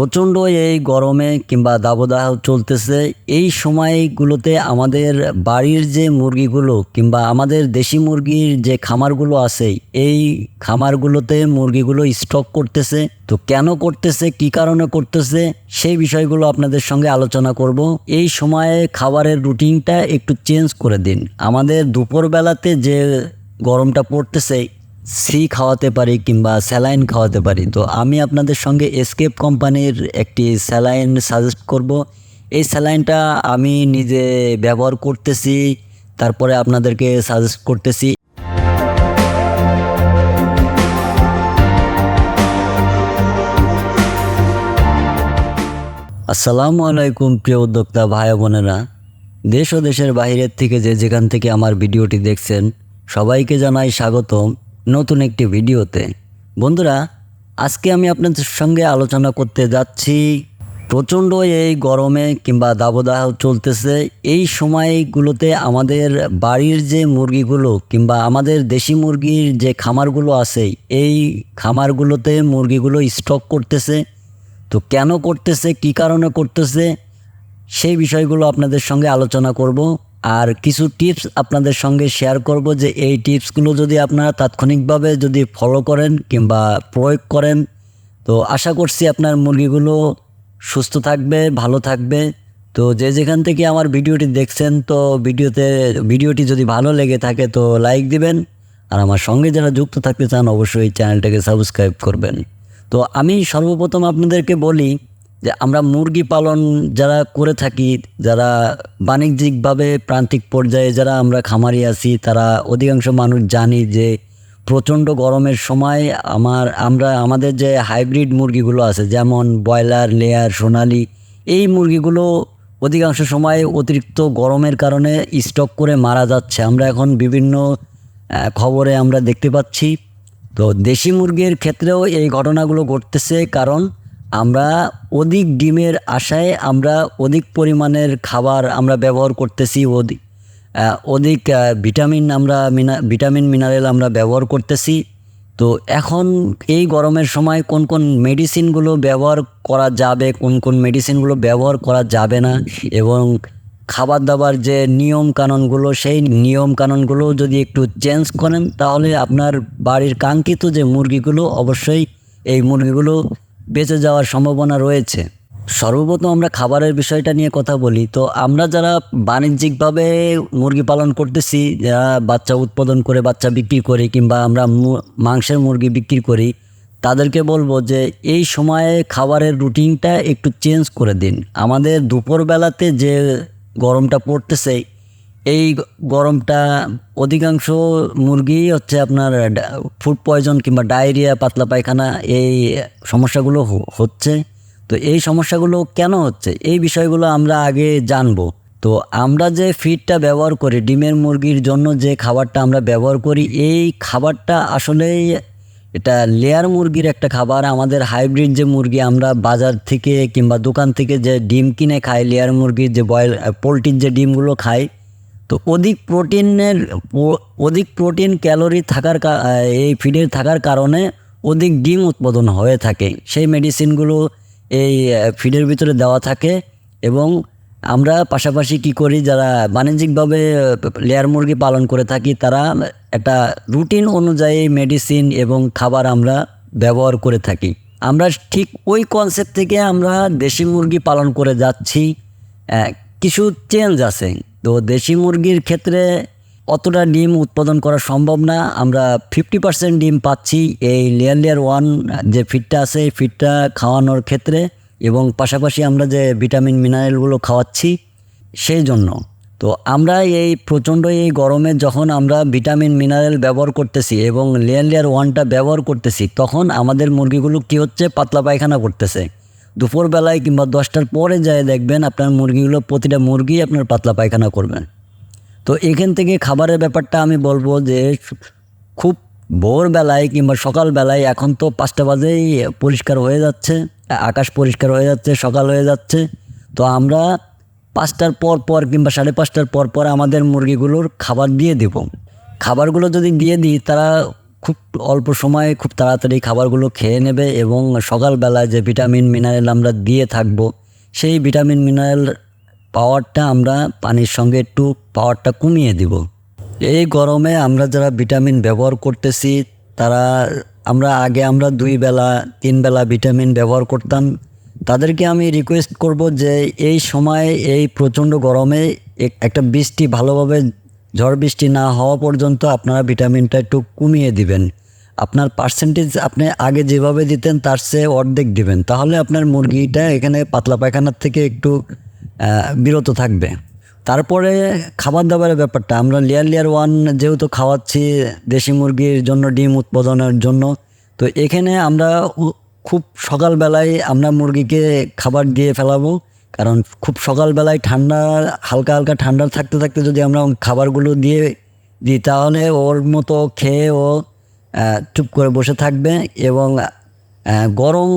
প্রচণ্ড এই গরমে কিংবা দাবদাহ চলতেছে, এই সময়গুলোতে আমাদের বাড়ির যে মুরগিগুলো কিংবা আমাদের দেশি মুরগির যে খামারগুলো আছে, এই খামারগুলোতে মুরগিগুলো স্টক করতেছে। তো কেন করতেছে, কি কারণে করতেছে, সেই বিষয়গুলো আপনাদের সঙ্গে আলোচনা করব। এই সময়ে খাবারের রুটিনটা একটু চেঞ্জ করে দিন। আমাদের দুপুরবেলাতে যে গরমটা পড়তেছে সি খাওয়াতে পারি কিংবা স্যালাইন খাওয়াতে পারি। তো আমি আপনাদের সঙ্গে এসকেপ কোম্পানির একটি স্যালাইন সাজেস্ট করব। এই স্যালাইনটা আমি নিজে ব্যবহার করতেছি, তারপরে আপনাদেরকে সাজেস্ট করতেছি। আসসালামু আলাইকুম প্রিয় উদ্যোক্তা ভাই বোনেরা। দেশ ও দেশের বাইরের থেকে যে যেখান থেকে আমার ভিডিওটি দেখছেন, সবাইকে জানাই স্বাগতম। নতুন একটি ভিডিওতে। বন্ধুরা, আজকে আমি আপনাদের সঙ্গে আলোচনা করতে যাচ্ছি, প্রচণ্ড এই গরমে কিংবা দাবদাহ চলতেছে। এই সময়গুলোতে আমাদের বাড়ির যে মুরগিগুলো কিংবা আমাদের দেশি মুরগির যে খামারগুলো আছে, এই খামারগুলোতে মুরগিগুলো স্টক করতেছে। তো কেন করতেছে, কি কারণে করতেছে, সেই বিষয়গুলো আপনাদের সঙ্গে আলোচনা করব। আর কিছু টিপস আপনাদের সঙ্গে শেয়ার করব যে এই টিপসগুলো যদি আপনারা তাৎক্ষণিকভাবে যদি ফলো করেন কিংবা প্রয়োগ করেন, তো আশা করছি আপনার মুরগিগুলো সুস্থ থাকবে, ভালো থাকবে। তো যে যেখান থেকে আমার ভিডিওটি দেখছেন, তো ভিডিওতে, ভিডিওটি যদি ভালো লেগে থাকে, তো লাইক দিবেন। আর আমার সঙ্গে যারা যুক্ত থাকতে চান, অবশ্যই চ্যানেলটাকে সাবস্ক্রাইব করবেন। তো আমি সর্বপ্রথম আপনাদেরকে বলি যে আমরা মুরগি পালন যারা করে থাকি, যারা বাণিজ্যিকভাবে প্রান্তিক পর্যায়ে যারা আমরা খামারি আছি, তারা অধিকাংশ মানুষ জানি যে প্রচণ্ড গরমের সময় আমার, আমরা, আমাদের যে হাইব্রিড মুরগিগুলো আছে, যেমন ব্রয়লার, লেয়ার, সোনালি, এই মুরগিগুলো অধিকাংশ সময় অতিরিক্ত গরমের কারণে স্টক করে মারা যাচ্ছে। আমরা এখন বিভিন্ন খবরে আমরা দেখতে পাচ্ছি। তো দেশি মুরগির ক্ষেত্রেও এই ঘটনাগুলো ঘটতেছে কারণ আমরা অধিক ডিমের আশায় আমরা অধিক পরিমাণের খাবার আমরা ব্যবহার করতেছি অধিক অধিক ভিটামিন আমরা মিনা ভিটামিন, মিনারেল আমরা ব্যবহার করতেছি। তো এখন এই গরমের সময় কোন কোন মেডিসিনগুলো ব্যবহার করা যাবে, কোন কোন মেডিসিনগুলো ব্যবহার করা যাবে না, এবং খাবার দাবার যে নিয়ম কানুনগুলো, সেই নিয়ম কানুনগুলো যদি একটু চেঞ্জ করেন, তাহলে আপনার বাড়ির কাঙ্ক্ষিত যে মুরগিগুলো, অবশ্যই এই মুরগিগুলো বেঁচে যাওয়ার সম্ভাবনা রয়েছে। সর্বপ্রথম আমরা খাবারের বিষয়টা নিয়ে কথা বলি। তো আমরা যারা বাণিজ্যিকভাবে মুরগি পালন করতেছি, যারা বাচ্চা উৎপাদন করে, বাচ্চা বিক্রি করি, কিংবা আমরা মাংসের মুরগি বিক্রি করি, তাদেরকে বলব যে এই সময়ে খাবারের রুটিনটা একটু চেঞ্জ করে দিন। আমাদের দুপুরবেলাতে যে গরমটা পড়তেছে এই গরমটা অধিকাংশ মুরগি হচ্ছে আপনার ফুড পয়জন কিংবা ডায়রিয়া পাতলা পায়খানা এই সমস্যাগুলো হচ্ছে। তো এই সমস্যাগুলো কেন হচ্ছে? এই বিষয়গুলো আমরা আগে জানব। তো আমরা যে ফিডটা ব্যবহার করি, ডিমের মুরগির জন্য যে খাবারটা আমরা ব্যবহার করি, এই খাবারটা আসলেই এটা লেয়ার মুরগির একটা খাবার। আমাদের হাইব্রিড যে মুরগি আমরা বাজার থেকে কিংবা দোকান থেকে যে ডিম কিনে খাই লেয়ার মুরগির যে বয়েল পোলট্রির যে ডিমগুলো খাই তো অধিক প্রোটিনের অধিক প্রোটিন ক্যালোরি থাকার এই ফিডের থাকার কারণে অধিক ডিম উৎপাদন হয়ে থাকে। সেই মেডিসিনগুলো এই ফিডের ভিতরে দেওয়া থাকে এবং আমরা পাশাপাশি কি করি, যারা বাণিজ্যিকভাবে লেয়ার মুরগি পালন করে থাকি, তারা একটা রুটিন অনুযায়ী মেডিসিন এবং খাবার আমরা ব্যবহার করে থাকি। আমরা ঠিক ওই কনসেপ্ট থেকে আমরা দেশি মুরগি পালন করে যাচ্ছি। কিছু চেঞ্জ আছে। তো দেশি মুরগির ক্ষেত্রে অতটা ডিম উৎপাদন করা সম্ভব না। আমরা ফিফটি পার্সেন্ট ডিম পাচ্ছি এই লেয়ার লেয়ার ওয়ান যে ফিডটা আছে, এই ফিডটা খাওয়ানোর ক্ষেত্রে এবং পাশাপাশি আমরা যে ভিটামিন মিনারেলগুলো খাওয়াচ্ছি সেই জন্য। তো আমরা এই প্রচণ্ড এই গরমে যখন আমরা ভিটামিন মিনারেল ব্যবহার করতেছি এবং লেয়ার লেয়ার ওয়ানটা ব্যবহার করতেছি, তখন আমাদের মুরগিগুলো কী হচ্ছে? পাতলা পায়খানা করতেছে। দুপুরবেলায় কিংবা দশটার পরে যায় দেখবেন আপনার মুরগিগুলো প্রতিটা মুরগি আপনার পাতলা পায়খানা করবেন তো এখান থেকে খাবারের ব্যাপারটা আমি বলব যে, খুব ভোরবেলায় কিংবা সকালবেলায় এখন তো পাঁচটা বাজেই পরিষ্কার হয়ে যাচ্ছে, আকাশ পরিষ্কার হয়ে যাচ্ছে, সকাল হয়ে যাচ্ছে। তো আমরা পাঁচটার পর পর কিংবা সাড়ে পাঁচটার পর পর আমাদের মুরগিগুলোর খাবার দিয়ে দেব। খাবারগুলো যদি দিয়ে দিই, তারা খুব অল্প সময়ে খুব তাড়াতাড়ি খাবারগুলো খেয়ে নেবে এবং সকালবেলায় যে ভিটামিন মিনারেল আমরা দিয়ে থাকব, সেই ভিটামিন মিনারেল পাওয়ারটা আমরা পানির সঙ্গে একটু পাওয়ারটা কমিয়ে দিব। এই গরমে আমরা যারা ভিটামিন ব্যবহার করতেছি, তারা আমরা আগে আমরা দুই বেলা, তিন বেলা ভিটামিন ব্যবহার করতাম। তাদেরকে আমি রিকোয়েস্ট করব যে এই সময়, এই প্রচণ্ড গরমে এক- একটা বৃষ্টি ভালোভাবে ঝড় বৃষ্টি না হওয়া পর্যন্ত আপনারা ভিটামিনটা একটু কমিয়ে দিবেন। আপনার পার্সেন্টেজ আপনি আগে যেভাবে দিতেন, তার চেয়ে অর্ধেক দিবেন। তাহলে আপনার মুরগিটা এখানে পাতলা পায়খানার থেকে একটু বিরত থাকবে। তারপরে খাবার দাবারের ব্যাপারটা, আমরা লেয়ার লেয়ার ওয়ান যেহেতু খাওয়াচ্ছি দেশি মুরগির জন্য, ডিম উৎপাদনের জন্য, তো এখানে আমরা খুব সকালবেলায় আমরা মুরগিকে খাবার দিয়ে ফেলাবো। কারণ খুব সকালবেলায় ঠান্ডা, হালকা হালকা ঠান্ডা থাকতে থাকতে যদি আমরা খাবারগুলো দিয়ে দিই, তাহলে ওর মতো খেয়ে ও চুপ করে বসে থাকবে এবং গরম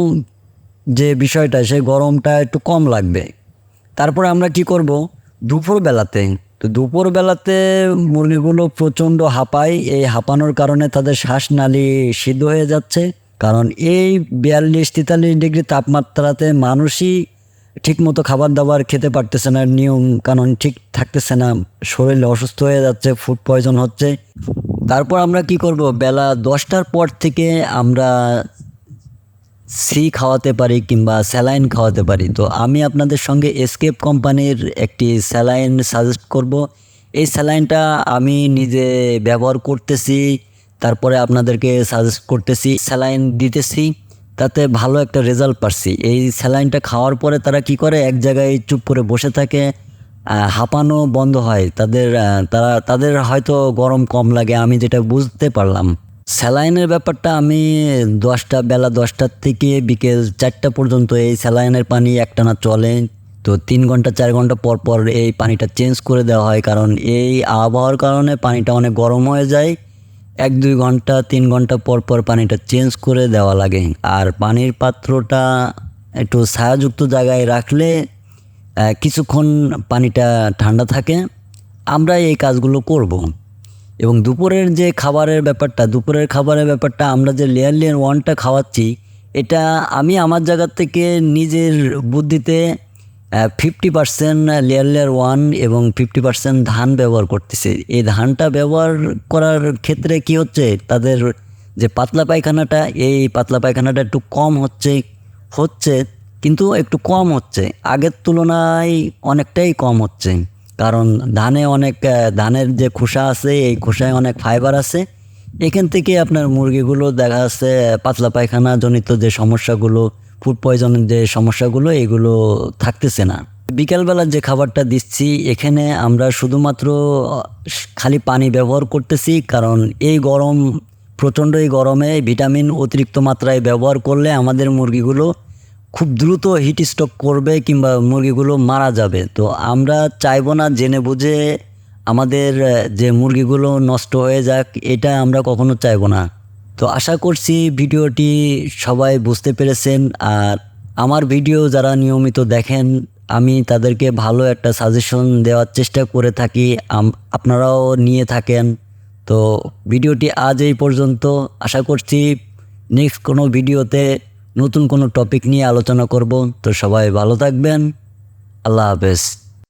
যে বিষয়টা, সেই গরমটা একটু কম লাগবে। তারপরে আমরা কি করব? দুপুর বেলাতে তো দুপুর বেলাতে মুরগিগুলো প্রচণ্ড হাঁপায়, এই হাঁপানোর কারণে তাদের শ্বাসনালী সিদ্ধ হয়ে যাচ্ছে। কারণ এই বিয়াল্লিশ, তেতাল্লিশ ডিগ্রি তাপমাত্রাতে মানুষই ঠিকমতো খাবার দাবার খেতে পারতেছে না নিয়ম কানুন ঠিক থাকতেছে না শরীর অসুস্থ হয়ে যাচ্ছে ফুড পয়জন হচ্ছে। তারপর আমরা কি করব? বেলা দশটার পর থেকে আমরা সি খাওয়াতে পারি কিংবা স্যালাইন খাওয়াতে পারি। তো আমি আপনাদের সঙ্গে এসকেপ কোম্পানির একটি স্যালাইন সাজেস্ট করব। এই স্যালাইনটা আমি নিজে ব্যবহার করতেছি, তারপরে আপনাদেরকে সাজেস্ট করতেছি, স্যালাইন দিতেছি। তাতে ভালো একটা রেজাল্ট পাচ্ছি এই স্যালাইনটা খাওয়ার পরে তারা কি করে? এক জায়গায় চুপ করে বসে থাকে হাঁপানো বন্ধ হয়। তাদের তারা, তাদের হয়তো গরম কম লাগে, আমি যেটা বুঝতে পারলাম। স্যালাইনের ব্যাপারটা আমি দশটা বেলা দশটার থেকে বিকেল চারটা পর্যন্ত এই স্যালাইনের পানি একটানা চলে। তো তিন ঘণ্টা, চার ঘণ্টা পর পর এই পানিটা চেঞ্জ করে দেওয়া হয়, কারণ এই আবহাওয়ার কারণে পানিটা অনেক গরম হয়ে যায়। এক, দুই ঘণ্টা, তিন ঘণ্টা পর পর পানিটা চেঞ্জ করে দেওয়া লাগে আর পানির পাত্রটা একটু ছায়াযুক্ত জায়গায় রাখলে কিছুক্ষণ পানিটা ঠান্ডা থাকে আমরা এই কাজগুলো করব। এবং দুপুরের যে খাবারের ব্যাপারটা, দুপুরের খাবারের ব্যাপারটা, আমরা যে লেয়ার লেয়ার ওয়ানটা খাওয়াচ্ছি, এটা আমি আমার জায়গা থেকে নিজের বুদ্ধিতে fifty percent layer layer one এবং ফিফটি পার্সেন্ট ধান ব্যবহার করতেছে। এই ধানটা ব্যবহার করার ক্ষেত্রে কি হচ্ছে? তাদের যে পাতলা পায়খানাটা, এই পাতলা পায়খানাটা একটু কম হচ্ছে হচ্ছে, কিন্তু একটু কম হচ্ছে। আগের তুলনায় অনেকটাই কম হচ্ছে। কারণ ধানে অনেক ধানের যে খোসা আছে, এই খোসায় অনেক ফাইবার আছে। এখান থেকে আপনার মুরগিগুলো দেখা যাচ্ছে, পাতলা পায়খানা জনিত যে সমস্যাগুলো ফুড পয়জনের যে সমস্যাগুলো, এগুলো থাকতেছে না। বিকালবেলা যে খাবারটা দিচ্ছি, এখানে আমরা শুধুমাত্র খালি পানি ব্যবহার করতেছি, কারণ এই গরম, প্রচণ্ড এই গরমে ভিটামিন অতিরিক্ত মাত্রায় ব্যবহার করলে আমাদের মুরগিগুলো খুব দ্রুত হিট স্ট্রোক করবে কিংবা মুরগিগুলো মারা যাবে। তো আমরা চাইব না, জেনে বুঝে আমাদের যে মুরগিগুলো নষ্ট হয়ে যাক, এটা আমরা কখনো চাইব না। তো আশা করছি ভিডিওটি সবাই বুঝতে পেরেছেন। আর আমার ভিডিও যারা নিয়মিত দেখেন, আমি তাদেরকে ভালো একটা সাজেশন দেওয়ার চেষ্টা করে থাকি। আপনারাও নিয়ে থাকেন। তো ভিডিওটি আজ এই পর্যন্ত। আশা করছি নেক্সট কোনো ভিডিওতে নতুন কোনো টপিক নিয়ে আলোচনা করব। তো সবাই ভালো থাকবেন। আল্লাহ হাফেজ।